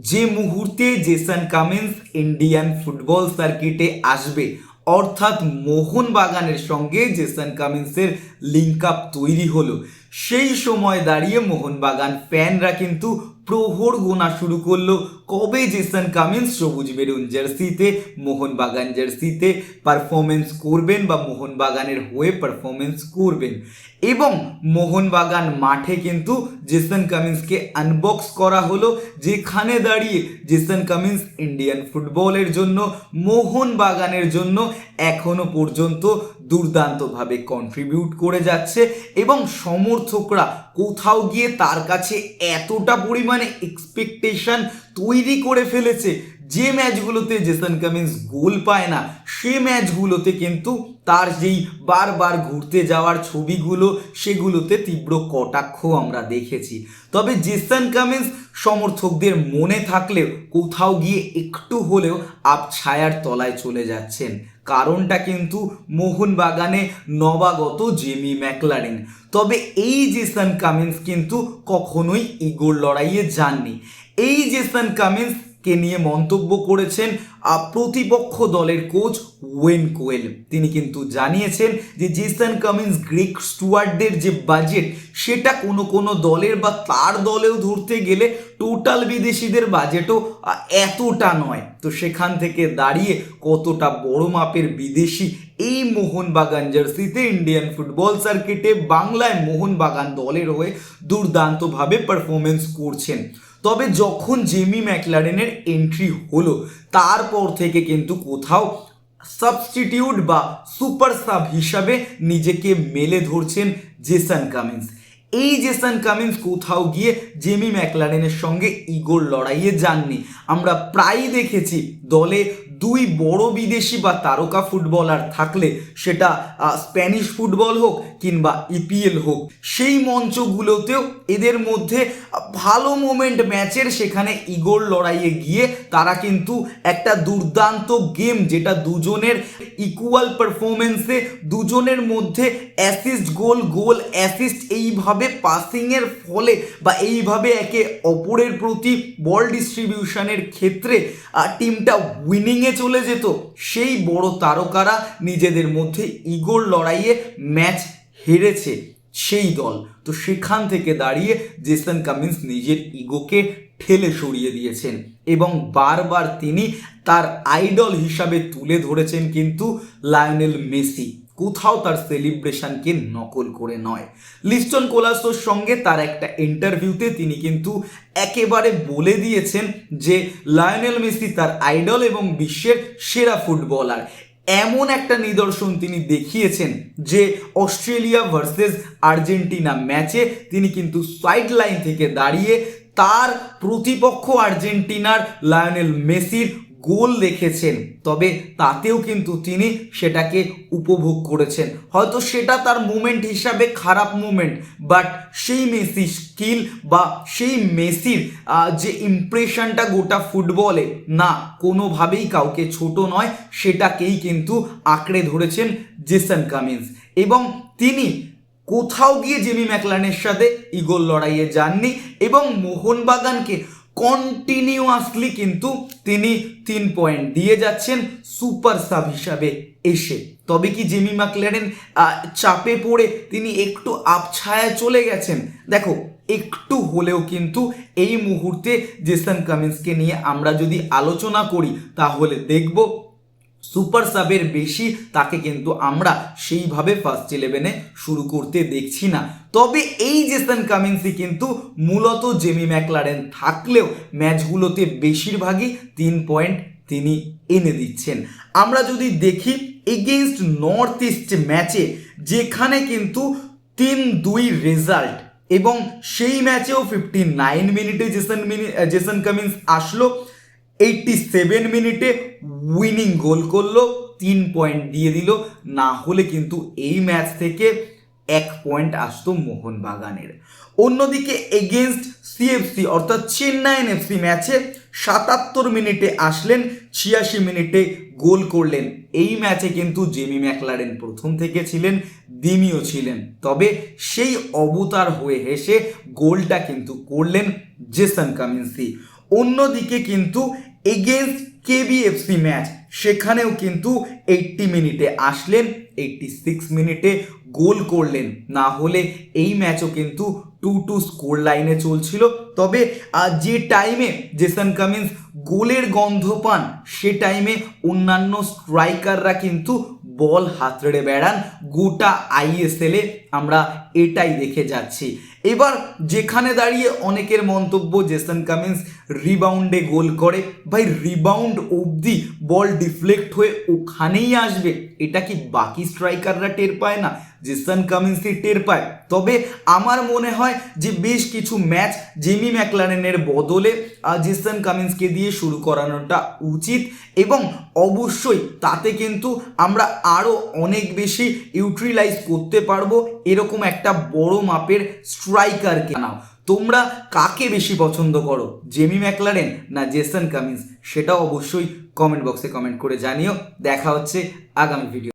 যে মুহূর্তে Jason Cummins Indian football সার্কিটে আসবে, অর্থাৎ মোহনবাগানের সঙ্গে জেসন কামিন্সের লিঙ্ক আপ তৈরি হলো। সেই সময় দাঁড়িয়ে মোহনবাগান ফ্যানরা কিন্তু প্রহর গোনা শুরু করল। কবে জেসন কামিন্স সবুজ মেরুন জার্সিতে, মোহনবাগান জার্সিতে পারফরমেন্স করবেন বা মোহনবাগানের হয়ে পারফরমেন্স করবেন? এবং মোহনবাগান মাঠে কিন্তু জেসন কামিন্সকে আনবক্স করা হলো, যেখানে দাঁড়িয়ে জেসন কামিন্স ইন্ডিয়ান ফুটবলের জন্য, মোহনবাগানের জন্য এখনও পর্যন্ত দুর্দান্তভাবে কন্ট্রিবিউট করে যাচ্ছে। এবং সমর্থকরা কোথাও গিয়ে তার কাছে এতটা পরিমাণে এক্সপেকটেশন তৈরি করে ফেলেছে যে ম্যাচগুলোতে জেসন কামিন্স গোল পায় না, সে ম্যাচগুলোতে কিন্তু তার যেই বারবার ঘুরতে যাওয়ার ছবিগুলো, সেগুলোতে তীব্র কটাক্ষ আমরা দেখেছি। তবে জেসন কামিন্স সমর্থকদের মনে থাকলেও কোথাও গিয়ে একটু হলেও আপ ছায়ার তলায় চলে যাচ্ছেন। কারণটা কিন্তু মোহনবাগানে নবাগত জেমি ম্যাকলারেন। তবে এই জেসন কামিন্স কিন্তু কখনোই ইগোর লড়াইয়ে যাননি। এই জেসন কামিন্স কে নিয়ে মন্তব্য করেছেন প্রতিপক্ষ দলের কোচ ওয়েন কোয়েল। তিনি কিন্তু জানিয়েছেন যে জেসন কামিন্স গ্রেক স্টুয়ার্ডদের যে বাজেট, সেটা কোনো কোনো দলের বা তার দলেও ধরতে গেলে টোটাল বিদেশিদের বাজেটও এতটা নয়। তো সেখান থেকে দাঁড়িয়ে কতটা বড় মাপের বিদেশি এই মোহনবাগান জার্সিতে ইন্ডিয়ান ফুটবল সার্কিটে বাংলায় মোহনবাগান দলের হয়ে দুর্দান্তভাবে পারফরমেন্স করছেন। তবে যখন জেমি ম্যাকলারেনের এন্ট্রি হলো, তারপর থেকে কিন্তু কোথাও সাবস্টিটিউট বা সুপার সাব হিসাবে নিজেকে মেলে ধরছেন জেসান কামিন্স। এই জেসান কামিন্স কোথাও গিয়ে জেমি ম্যাকলারেনের সঙ্গে ইগোর লড়াইয়ে যাননি। আমরা প্রায়ই দেখেছি দলে দুই বড় বিদেশি বা তারকা ফুটবলার থাকলে সেটা স্প্যানিশ ফুটবল হোক কিংবা ইপিএল হোক, সেই মঞ্চগুলোতেও এদের মধ্যে ভালো মোমেন্ট ম্যাচের সেখানে ইগোর লড়াইয়ে গিয়ে তারা কিন্তু একটা দুর্দান্ত গেম যেটা দুজনের ইকুয়াল পারফরমেন্সে দুজনের মধ্যে অ্যাসিস্ট গোল গোল অ্যাসিস্ট এইভাবে পাসিংয়ের ফলে বা এইভাবে একে অপরের প্রতি বল ডিস্ট্রিবিউশনের ক্ষেত্রে টিমটা উইনিংয়ে চলে যেত। সেই বড় তারকারা নিজেদের মধ্যে ইগোর লড়াইয়ে ম্যাচ হেরেছে সেই দল। তো সেখান থেকে দাঁড়িয়ে জেসন কামিন্স নিজের ইগোকে ঠেলে সরিয়ে দিয়েছেন এবং বারবার তিনি তার আইডল হিসাবে তুলে ধরেছেন কিন্তু লায়নেল মেসি। কোথাও তার সেলিব্রেশনকে নকল করে নয়। লিস্টন কোলাসোর সঙ্গে তার একটা ইন্টারভিউতে তিনি কিন্তু একেবারে বলে দিয়েছেন যে লায়নেল মেসি তার আইডল এবং বিশ্বের সেরা ফুটবলার এমন একটা নিদর্শন তিনি দেখিয়েছেন যে, অস্ট্রেলিয়া ভার্সেস আর্জেন্টিনা ম্যাচে তিনি কিন্তু সাইড লাইন থেকে দাঁড়িয়ে তার প্রতিপক্ষ আর্জেন্টিনার লায়নেল মেসির গোল দেখেছেন তবে তাতেও কিন্তু তিনি সেটাকে উপভোগ করেছেন। হয়তো সেটা তার মুমেন্ট হিসাবে খারাপ মুমেন্ট বাট সেই মেসি স্কিল বা সেই মেসির যে ইমপ্রেশনটা গোটা ফুটবলে, না, কোনোভাবেই কাউকে ছোট নয়, সেটাকেই কিন্তু আঁকড়ে ধরেছেন জেসন কামিন্স। এবং তিনি কোথাও গিয়ে জেমি ম্যাকলানের সাথে ইগোল লড়াইয়ে যাননি, এবং মোহনবাগানকে কন্টিনিউয়াসলি কিন্তু তিনি তিন পয়েন্ট দিয়ে যাচ্ছেন সুপার সাব হিসাবে এসে। তবে কি জেমি মাকলেন চাপে পড়ে তিনি একটু আপছায়া চলে গেছেন? দেখো, একটু হলেও কিন্তু এই মুহূর্তে জেসন কামিন্সকে নিয়ে আমরা যদি আলোচনা করি, তাহলে দেখব সুপার সাবের বেশি, তাকে কিন্তু আমরা সেইভাবে ফার্স্ট ইলেভেনে শুরু করতে দেখছি না। তবে এই জেসন কামিন্সি কিন্তু মূলত জেমি ম্যাকলারেন থাকলেও ম্যাচগুলোতে বেশিরভাগই তিন পয়েন্ট তিনি এনে দিচ্ছেন। আমরা যদি দেখি এগেনস্ট নর্থ ইস্ট ম্যাচে যেখানে কিন্তু তিন দুই রেজাল্ট এবং সেই ম্যাচেও ফিফটি নাইন মিনিটে জেসন মিনি জেসন কামিন্স আসলো এইটটি সেভেন মিনিটে উইনিং গোল করল, তিন পয়েন্ট দিয়ে দিল, না হলে কিন্তু এই ম্যাচ থেকে এক পয়েন্ট আসতো মোহনবাগানের। অন্যদিকে এগেনস্ট সিএফসি অর্থাৎ চেন্নাইন এফসি ম্যাচে সাতাত্তর মিনিটে আসলেন, ছিয়াশি মিনিটে গোল করলেন। এই ম্যাচে কিন্তু জেমি ম্যাকলারেন প্রথম থেকে ছিলেন দিমিও ছিলেন। তবে সেই অবতার হয়ে হেসে গোলটা কিন্তু করলেন জেসন কামিন্সি অন্যদিকে কিন্তু এগেনস্ট কেবিএফসি ম্যাচ সেখানেও কিন্তু এইটটি মিনিটে আসলেন এইটটি সিক্স মিনিটে গোল করলেন। না হলে এই ম্যাচও কিন্তু টু টু স্কোর লাইনে চলছিল। তবে যে টাইমে জেসন কামিন্স গোলের গন্ধ পান, সে টাইমে অন্যান্য স্ট্রাইকাররা কিন্তু বল হাতড়ে বেড়ান, গোটা আইএসএলে আমরা এটাই দেখে যাচ্ছি। এবার যেখানে দাঁড়িয়ে অনেকের মন্তব্য, জেসন কামিন্স রিবাউন্ডে গোল করে। ভাই রিবাউন্ড অবধি বল ডিফ্লেক্ট হয়ে ওখানেই আসবে। এটা কি বাকি স্ট্রাইকাররা টের পায় না? জেসন কামিন্সই টের পায়। তবে আমার মনে হয় যে বেশ কিছু ম্যাচ জেমি ম্যাকলারেনের বদলে জেসন কামিন্সকে দিয়ে শুরু করানোটা উচিত এবং অবশ্যই তাতে কিন্তু আমরা আরও অনেক বেশি ইউটিলাইজ করতে পারব এরকম একটা বড় মাপের স্ট্রাইকারকে নাও, তোমরা কাকে বেশি পছন্দ করো জেমি ম্যাকলারেন না জেসন কামিন্স সেটা অবশ্যই কমেন্ট বক্সে কমেন্ট করে জানিও। দেখা হচ্ছে আগামী ভিডিও